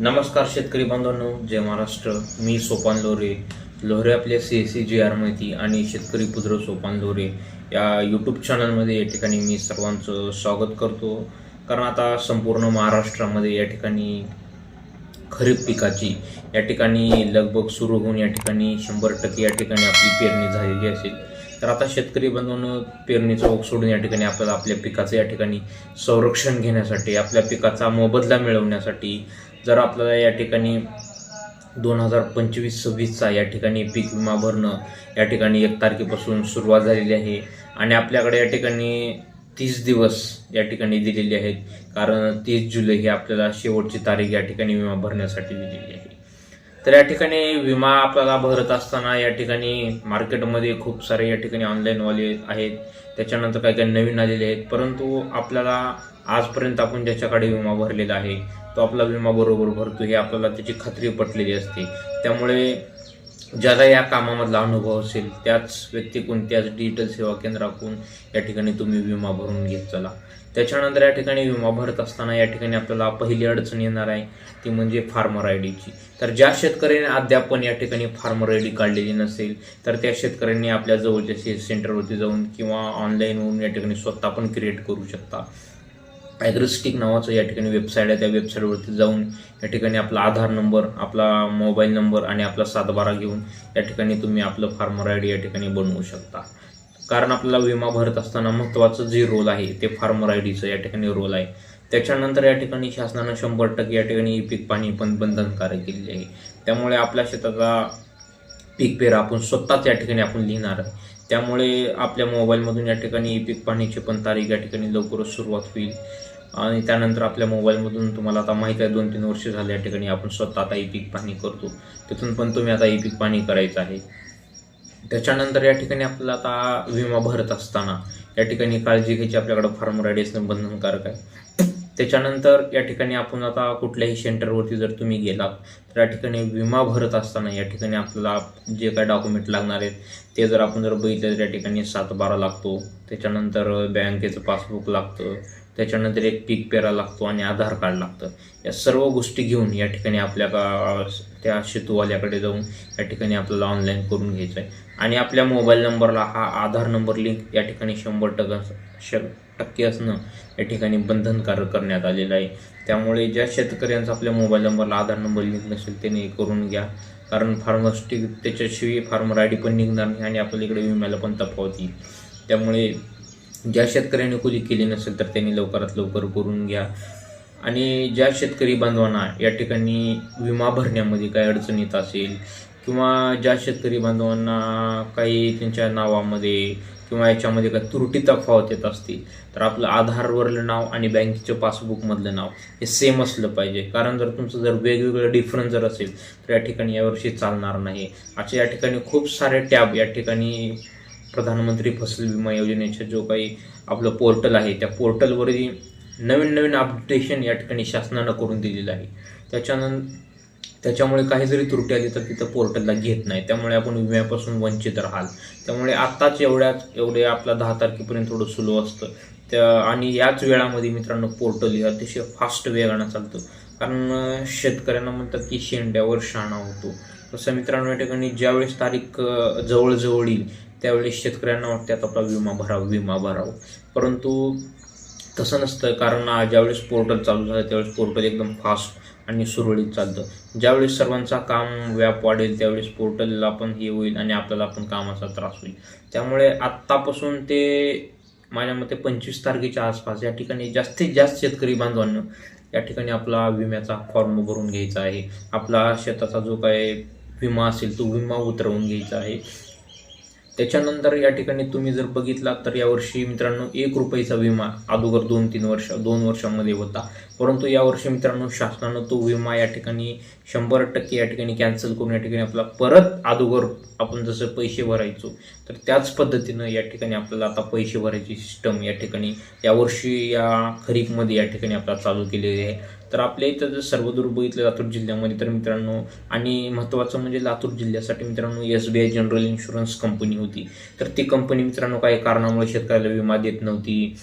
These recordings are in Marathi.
नमस्कार शेतकरी बांधवांनो जय महाराष्ट्र. मी सोपान लोरे. लोहरे आपल्या C S C G R माहिती आणि शेतकरी पुत्र सोपान लोरे. या यूट्यूब चॅनलमध्ये या ठिकाणी मी सर्वांचं स्वागत करतो. कारण आता संपूर्ण महाराष्ट्रामध्ये या ठिकाणी खरीप पिकाची या ठिकाणी लगभग सुरू होऊन या ठिकाणी शंभर टक्के या ठिकाणी आपली पेरणी झालेली असेल. तर आता शेतकरी बांधवांनो पेरणीचा ओघ सोडून या ठिकाणी आपल्याला आपल्या पिकाचं या ठिकाणी संरक्षण घेण्यासाठी आपल्या पिकाचा मोबदला मिळवण्यासाठी जर आपल्याला या ठिकाणी दोन हजार पंचवीस सव्वीसचा या ठिकाणी पीक विमा भरणं या ठिकाणी एक तारखेपासून सुरुवात झालेली आहे आणि आपल्याकडे या ठिकाणी तीस दिवस या ठिकाणी दिलेले आहेत. कारण तीस जुलै ही आपल्याला शेवटची तारीख या ठिकाणी विमा भरण्यासाठी दिलेली आहे. तर या ठिकाणी विमा आपल्याला भरत असताना या ठिकाणी मार्केटमध्ये खूप सारे या ठिकाणी ऑनलाईनवाले आहेत. त्याच्यानंतर काही काही नवीन आलेले आहेत. परंतु आपल्याला आजपर्यंत आपण ज्याच्याकडे विमा भरलेला आहे तो आपला विमा बरोबर भरतो हे आपल्याला त्याची खात्री पटलेली असते. त्यामुळे ज्याला या कामामधला अनुभव असेल त्याच व्यक्ती कोणत्याच डिजिटल सेवा केंद्राकडून या ठिकाणी तुम्ही विमा भरून घेत चला. त्याच्यानंतर या ठिकाणी विमा भरत असताना या ठिकाणी आपल्याला पहिली अडचण येणार आहे ती म्हणजे फार्मर आय डीची तर ज्या शेतकऱ्याने अद्याप पण या ठिकाणी फार्मर आय डी काढलेली नसेल तर त्या शेतकऱ्यांनी आपल्या जवळच्या सेंटरवरती जाऊन किंवा ऑनलाईनवरून या ठिकाणी स्वतः पण क्रिएट करू शकता. ॲग्रिस्टिक नावाचं या ठिकाणी वेबसाईट आहे. त्या वेबसाईटवरती जाऊन या ठिकाणी आपला आधार नंबर आपला मोबाईल नंबर आणि आपला सातबारा घेऊन या ठिकाणी तुम्ही आपलं फार्मर आय डी या ठिकाणी बनवू शकता. कारण आपल्याला विमा भरत असताना महत्त्वाचं जे रोल आहे ते फार्मर आय डीचं या ठिकाणी रोल आहे. त्याच्यानंतर या ठिकाणी शासनानं शंभर टक्के या ठिकाणी पीक पाणी पण बंधनकारक केलेली आहे. त्यामुळे आपल्या शेताचा पीक पेरा आपण स्वतःच या ठिकाणी आपण लिहिणार आहे. त्यामुळे आपल्या मोबाईलमधून या ठिकाणी पीक पाणीची पण तारीख या ठिकाणी लवकरच सुरुवात होईल. आणि त्यानंतर आपल्या मोबाईलमधून तुम्हाला आता माहीत आहे दोन तीन वर्ष झाले या ठिकाणी आपण स्वतः आता ई पीक पाणी करतो. तिथून पण तुम्ही आता ई पीक पाणी करायचं आहे. त्याच्यानंतर या ठिकाणी आपल्याला आता विमा भरत असताना या ठिकाणी काळजी घ्यायची आपल्याकडं फार्मर आय डी असणं बंधनकारक आहे. त्याच्यानंतर या ठिकाणी आपण आता कुठल्याही सेंटरवरती जर तुम्ही गेलात तर या ठिकाणी विमा भरत असताना या ठिकाणी आपल्याला जे काय डॉक्युमेंट लागणार आहेत ते जर आपण जर बघितलं तर या ठिकाणी सात बारा लागतो. त्याच्यानंतर बँकेचं पासबुक लागतं. त्याच्यानंतर एक पीक पेरा लागतो आणि आधार कार्ड लागतं. या सर्व गोष्टी घेऊन या ठिकाणी आपल्या का- त्या शेतूवाल्याकडे जाऊन या ठिकाणी आपल्याला ऑनलाईन करून घ्यायचं आहे आणि आपल्या मोबाईल नंबरला हा आधार नंबर लिंक या ठिकाणी शंभर टक्का श टक्के असणं या ठिकाणी बंधनकारक करण्यात आलेलं आहे. त्यामुळे ज्या शेतकऱ्यांचा आपल्या मोबाईल नंबरला आधार नंबर लिंक नसेल त्याने करून घ्या. कारण फार्मस्टिक त्याच्याशिवाय फार्मर आय डी पण निघणार नाही आणि आपल्या इकडे विम्याला पण तफावत येईल. त्यामुळे ज्या शेतकऱ्यांनी कुली केली नसेल तर त्यांनी लवकरात लवकर करून घ्या. आणि ज्या शेतकरी बांधवांना या ठिकाणी विमा भरण्यामध्ये काही अडचण येत असेल किंवा ज्या शेतकरी बांधवांना काही त्यांच्या नावामध्ये किंवा याच्यामध्ये काही त्रुटी तफावत येत असतील तर आपलं आधारवरलं नाव आणि बँकेच्या पासबुकमधलं नाव हे सेम असलं पाहिजे. कारण जर तुमचं जर वेगवेगळं डिफरन्स जर असेल तर या ठिकाणी यावर्षी चालणार नाही. अशा या ठिकाणी खूप सारे टॅब या ठिकाणी प्रधानमंत्री फसल विमा योजनेचं जो काही आपलं पोर्टल आहे त्या पोर्टलवरही नवीन नवीन अपडेशन या ठिकाणी शासनानं करून दिलेलं आहे. त्याच्यानं त्याच्यामुळे काही जरी त्रुटी आली तर तिथं पोर्टलला घेत नाही. त्यामुळे आपण विम्यापासून वंचित राहाल. त्यामुळे आत्ताच एवढ्याच एवढे आपला दहा तारखेपर्यंत थोडं सुरू असतं. त्या आणि याच वेळामध्ये मित्रांनो पोर्टल हे अतिशय फास्ट वेगानं चालतं. कारण शेतकऱ्यांना म्हणतात की शेंड्यावर शाणा होतो. तसं मित्रांनो या ठिकाणी ज्यावेळेस तारीख जवळजवळ येईल त्यावेळेस शेतकऱ्यांना वाटते आता आपला विमा भरावा विमा भरावा. परंतु तसं नसतं कारण ज्यावेळेस पोर्टल चालू झालं त्यावेळेस पोर्टल एकदम फास्ट आणि सुरळीत चालतं. ज्यावेळेस सर्वांचा काम व्याप वाढेल त्यावेळेस पोर्टलला पण हे होईल आणि आपल्याला पण कामाचा त्रास होईल. त्यामुळे आत्तापासून ते माझ्या मते पंचवीस तारखेच्या आसपास या ठिकाणी जास्तीत जास्त शेतकरी बांधवांना या ठिकाणी आपला विम्याचा फॉर्म भरून घ्यायचा आहे. आपला शेताचा जो काय विमा असेल तो विमा उतरवून घ्यायचा आहे. त्याच्यानंतर या ठिकाणी तुम्ही जर बघितला तर यावर्षी मित्रांनो एक रुपयाचा विमा अगोदर दोन तीन वर्ष दोन वर्षांमध्ये होता. परंतु यावर्षी मित्रांनो शासनानं तो विमा या ठिकाणी शंभर टक्के या ठिकाणी कॅन्सल करून या ठिकाणी आपला परत अगोदर आपण जसं पैसे भरायचो तर त्याच पद्धतीनं या ठिकाणी आपल्याला आता पैसे भरायची सिस्टम या ठिकाणी यावर्षी या खरीपमध्ये या ठिकाणी आपल्याला चालू केलेली आहे. तर आपल्या इथं जर सर्वदूर बघितलं लातूर जिल्ह्यामध्ये तर मित्रांनो आणि महत्त्वाचं म्हणजे लातूर जिल्ह्यासाठी मित्रांनो S B I general insurance company होती. तर ती कंपनी मित्रांनो काही कारणामुळे शेतकऱ्याला विमा देत नव्हती.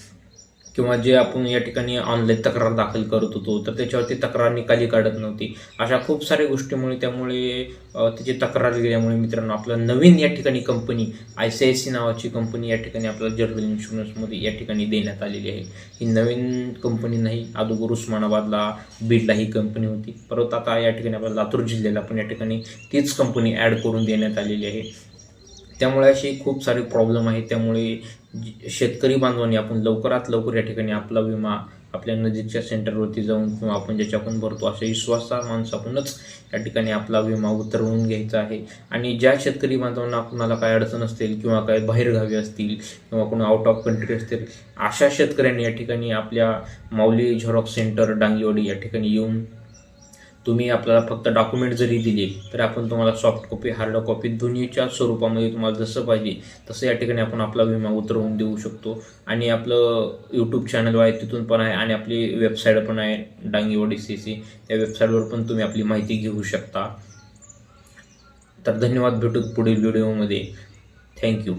किंवा जे आपण या ठिकाणी ऑनलाईन तक्रार दाखल करत होतो तर त्याच्यावरती तक्रार निकाली काढत नव्हती. अशा खूप साऱ्या गोष्टीमुळे त्यामुळे त्याची तक्रार गेल्यामुळे मित्रांनो आपलं नवीन या ठिकाणी company I C I C नावाची कंपनी या ठिकाणी आपल्याला जनरल इन्शुरन्समध्ये या ठिकाणी देण्यात आलेली आहे. ही नवीन कंपनी नाही अगोदर उस्मानाबादला बीडला ही कंपनी होती. परत आता या ठिकाणी आपल्याला लातूर जिल्ह्याला पण या ठिकाणी तीच कंपनी ॲड करून देण्यात आलेली आहे. त्यामुळे असे खूप सारे प्रॉब्लेम आहेत. त्यामुळे जी- शेतकरी बांधवांनी आपण लवकरात लवकर या ठिकाणी आपला विमा आपल्या नजीकच्या सेंटरवरती जाऊन किंवा आपण ज्याच्याकडून भरतो अशा विश्वासा माणसाकडूनच या ठिकाणी आपला विमा उतरवून घ्यायचा आहे. आणि ज्या शेतकरी बांधवांना कुणाला काय अडचण असतील किंवा काय बाहेरगावी असतील किंवा कोण आउट ऑफ कंट्री असतील अशा शेतकऱ्यांनी या ठिकाणी आपल्या माऊली झेरॉक्स सेंटर डांगीवाडी या ठिकाणी येऊन तुम्ही आपल्याला फक्त डॉक्युमेंट जरी दिले तर आपण तुम्हाला सॉफ्ट कॉपी हार्ड कॉपी दोन्हीच्या स्वरूपामध्ये तुम्हाला जसं पाहिजे तसं या ठिकाणी आपण आपला विमा उतरवून देऊ शकतो. आणि आपलं यूट्यूब चॅनल आहे तिथून पण आहे आणि आपली वेबसाईट पण आहे डांगीवाडी सी सी. त्या वेबसाईटवर पण तुम्ही आपली माहिती घेऊ शकता. तर धन्यवाद भेटू पुढील व्हिडिओमध्ये थँक्यू